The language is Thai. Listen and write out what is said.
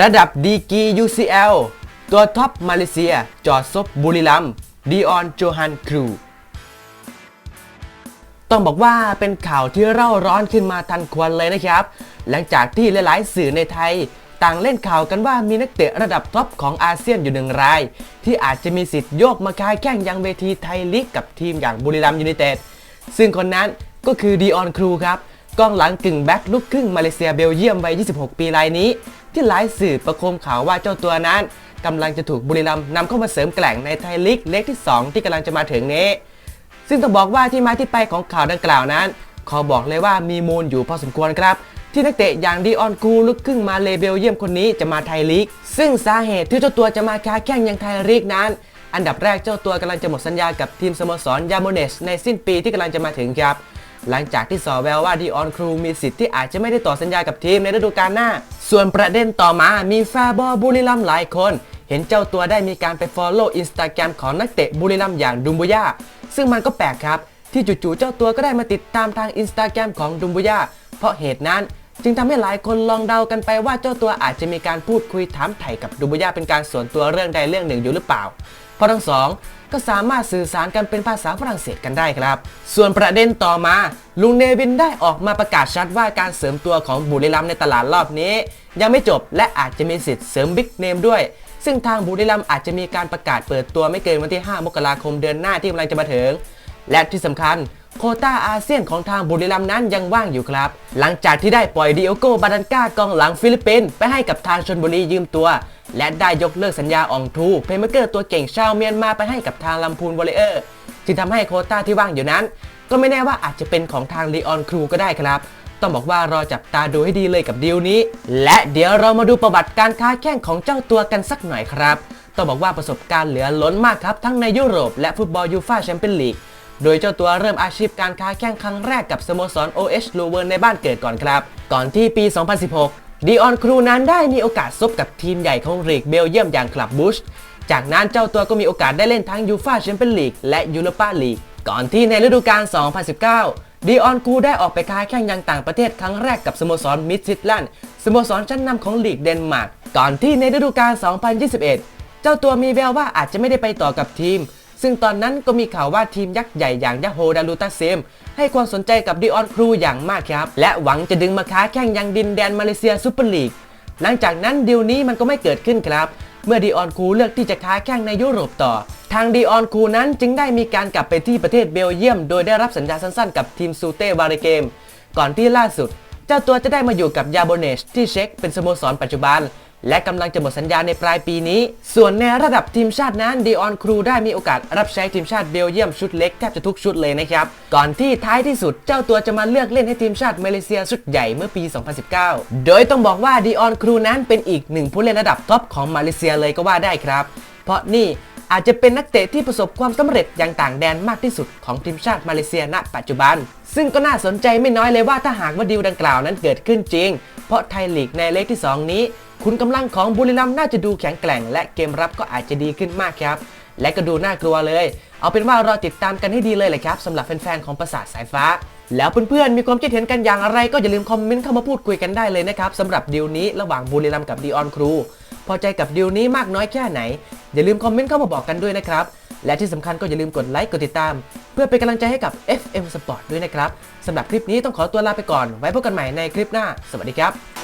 ระดับดีกี UCL ตัวท็อปมาเลเซีย จอดซบบุรีรัมดีออนโจฮันครู ต้องบอกว่าเป็นข่าวที่เร่าร้อนขึ้นมาทันควันเลยนะครับ หลังจากที่หลายๆ สื่อในไทย ต่างเล่นข่าวกันว่ามีนักเตะระดับท็อปของอาเซียนอยู่หนึ่งราย ที่อาจจะมีสิทธิ์โยกมาค้าแข่งยังเวทีไทยลีกกับทีมอย่างบุรีรัมย์ยูไนเต็ดซึ่งคนนั้นก็คือดีออนครูครับ กองหลังกึ่งแบ็คลูกครึ่งมาเลเซียเบลเยียมวัย 26 ปีรายนี้ ที่หลายสื่อประโคมข่าวว่าเจ้าตัวนั้นกำลังจะถูกบุรีรัมย์นำเข้ามาเสริมแกล่งในไทยลีกเล็กที่ 2 ที่กำลังจะมาถึงนี้ ซึ่งต้องบอกว่าที่มาที่ไปของข่าวดังกล่าวนั้น ขอบอกเลยว่ามีมูลอยู่พอสมควรครับ ที่นักเตะอย่างดีออนกูลูกครึ่งมาเลเบลเยียมคนนี้จะมาไทยลีก ซึ่งสาเหตุที่เจ้าตัวจะมาค้าแข่งยังไทยลีกนั้น อันดับแรกเจ้าตัวกำลังจะหมดสัญญากับทีมสโมสรยาโมเนสในสิ้นปีที่กำลังจะมาถึงครับ หลังจากที่สอแววว่าดีออนครูมีสิทธิ์ที่อาจจะไม่ได้ต่อสัญญากับทีมในฤดูกาลหน้า ส่วนประเด็นต่อมามีแฟบอบุรีรัมหลายคน เห็นเจ้าตัวได้มีการไปฟอลโล่อินสตาแกรมของนักเตะบุรีรัมอย่างดุมบุย่าซึ่งมันก็แปลกครับ ที่จู่ๆเจ้าตัวก็ได้มาติดตามทางอินสตาแกรมของดุมบุย่าเพราะเหตุนั้น จึงทำให้หลายคนลองเดากันไปว่าเจ้าตัวอาจจะมีการพูดคุยถามไถ่กับดุมบุย่าเป็นการส่วนตัวเรื่องใดเรื่องหนึ่งอยู่หรือเปล่า เพราะทั้งสองก็สามารถสื่อสารกันเป็นภาษาฝรั่งเศสกันได้ครับ ส่วนประเด็นต่อมา ลุงเนวินได้ออกมาประกาศชัดว่าการเสริมตัวของบุรีรัมในตลาดรอบนี้ ยังไม่จบและอาจจะมีสิทธิ์เสริมบิ๊กเนมด้วย ซึ่งทางบุรีรัมอาจจะมีการประกาศเปิดตัวไม่เกินวันที่ 5 มกราคมเดือนหน้าที่กำลังจะมาถึง และที่สำคัญ โคต้าอาเซียนของทางบุรีรัมย์นั้นยังว่างอยู่ครับ หลังจากที่ได้ปล่อยดิโอโกบาดันกากองหลังฟิลิปปินส์ไปให้กับทางชนบุรียืมตัว และได้ยกเลิกสัญญาอองทูเพย์เมเกอร์ตัวเก่งชาวเมียนมาไปให้กับทางลำพูนวอลเลเยอร์จึงทำให้โคต้าที่ว่างอยู่นั้น ก็ไม่แน่ว่าอาจจะเป็นของทางลีออนครูก็ได้ครับต้องบอกว่ารอจับตาดูให้ดีเลยกับดีลนี้ และเดี๋ยวเรามาดูประวัติการค้าแข่งของเจ้าตัวกันสักหน่อยครับ ต้องบอกว่าประสบการณ์เหลือล้นมากครับ ทั้งในยุโรปและฟุตบอลยูฟ่าแชมเปี้ยนลีก โดยเจ้าตัวเริ่มอาชีพการค้าแข่งครั้งแรกกับสโมสร OH l u v e r ในบ้านเกิดก่อนครับ ก่อนที่ปี 2016 ดีออนครูนั้นได้มีโอกาสซบกับทีมใหญ่ของลีกเบลเยียมอย่างคลับบูชจากนั้นเจ้าตัวก็มีโอกาสได้เล่นทั้งยูฟาแชมเปี้ยนลีกและยูโรปาลีกก่อนที่ในฤดูกาล 2019 ดีออนครูได้ออกไปค้าแข่งยังต่างประเทศครั้งแรกกับสโมสรมิดซิตแลนด์สโมสรชั้นนำของลีกเดนมาร์กก่อนที่ในฤดูกาล 2021 เจ้าตัวมีแววว่าอาจจะไม่ได้ไปต่อกับทีม ซึ่งตอนนั้นก็มีข่าวว่าทีมยักษ์ใหญ่อย่างยาโฮดาลูตาเซม ให้ความสนใจกับดิออนครูอย่างมากครับ และหวังจะดึงมาค้าแข่งยังดินแดนมาเลเซียซูเปอร์ลีก หลังจากนั้นดีลนี้มันก็ไม่เกิดขึ้นครับ เมื่อดีออนคูเลือกที่จะค้าแข่งในยุโรปต่อ ทางดีออนคูนั้นจึงได้มีการกลับไปที่ประเทศเบลเยียม โดยได้รับสัญญาสั้นๆ กับทีมซูเต้วาริเกม ก่อนที่ล่าสุด เจ้าตัวจะได้มาอยู่กับยาโบเนชที่เช็กเป็นสโมสรปัจจุบัน และกำลังจะหมดสัญญาในปลายปีนี้ ส่วนในระดับทีมชาตินั้นดีออนครูได้มีโอกาสรับใช้ทีมชาติเบลเยียมชุดเล็กแทบจะทุกชุดเลยนะครับ ก่อนที่ท้ายที่สุดเจ้าตัวจะมาเลือกเล่นให้ทีมชาติมาเลเซียชุดใหญ่เมื่อปี 2019 โดยต้องบอกว่าดีออนครูนั้นเป็นอีกหนึ่งผู้เล่นระดับท็อปของมาเลเซียเลยก็ว่าได้ครับ เพราะนี่อาจจะเป็นนักเตะที่ประสบความสำเร็จอย่างต่างแดนมากที่สุดของทีมชาติมาเลเซียณ ปัจจุบัน ซึ่งก็น่าสนใจไม่น้อยเลยว่าถ้าหากว่าดีลดังกล่าวนั้นเกิดขึ้นจริง เพราะไทยลีกในเลขที่ 2 นี้ คุณกำลังของบุรีรัมย์น่าจะดูแข็งแกร่ง และเกมรับก็อาจจะดีขึ้นมากครับ และก็ดูน่ากลัวเลย เอาเป็นว่ารอติดตามกันให้ดีเลยเลยครับสำหรับแฟนๆของประสาทสายฟ้า แล้วเพื่อนๆมีความคิดเห็นกันอย่างไร ก็อย่าลืมคอมเมนต์เข้ามาพูดคุยกันได้เลยนะครับสำหรับดีลนี้ระหว่างบุรีรัมย์กับดีออนครูพอใจกับดีลนี้มากน้อยแค่ไหน อย่าลืมคอมเมนต์เข้ามาบอกกันด้วยนะครับ และที่สำคัญก็อย่าลืมกดไลค์กดติดตาม เพื่อเป็นกำลังใจให้กับ FM Sport ด้วยนะครับสำหรับคลิปนี้ต้องขอตัวลาไปก่อน ไว้พบกันใหม่ในคลิปหน้า สวัสดีครับ